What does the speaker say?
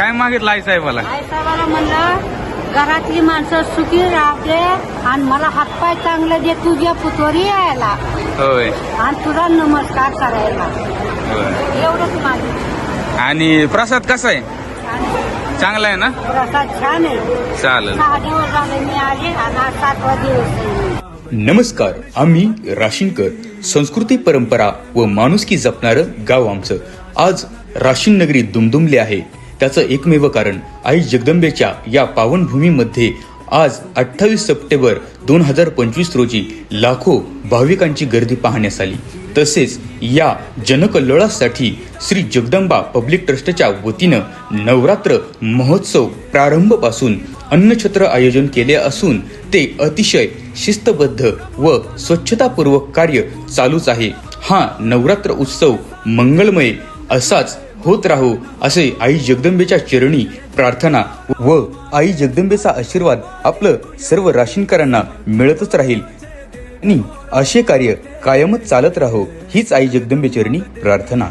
काय मागितलं आई साहेबाला? आई साहेबाला म्हणलं घरातली माणसं सुखी राहते आणि मला हातपाय चांगले दे तुझ्या पुतवरी यायला. होय. आणि तुला नमस्कार करायला. एवढंच माझं आणि प्रसाद कसा आहे? चांगला आहे ना? प्रसाद छान आहे. चालेल. सहा दिवस झाले मी आले आणि आज सातवा दिवस आहे. मी. नमस्कार आम्ही राशीनकर. संस्कृती परंपरा व माणुसकी जपणारं गाव आमचं. आज राशीन नगरी दुमदुमले आहे. त्याचं एकमेव कारण आई जगदंबेच्या या पावनभूमीमध्ये आज अठ्ठावीस सप्टेंबर दोन हजार पंचवीस रोजी लाखो भाविकांची गर्दी पाहण्यास आली. तसेच या जनकल्लोळासाठी श्री जगदंबा पब्लिक ट्रस्टच्या वतीनं नवरात्र महोत्सव प्रारंभपासून अन्नछत्र आयोजन केले असून ते अतिशय शिस्तबद्ध व स्वच्छतापूर्वक कार्य चालूच आहे. हा नवरात्र उत्सव मंगलमय असाच होत राहू असे आई जगदंबेच्या चरणी प्रार्थना व आई जगदंबेचा आशीर्वाद आपलं सर्व राशीनकरांना मिळतच राहील. आणि असे कार्य कायमच चालत राहो हीच आई जगदंबे चरणी प्रार्थना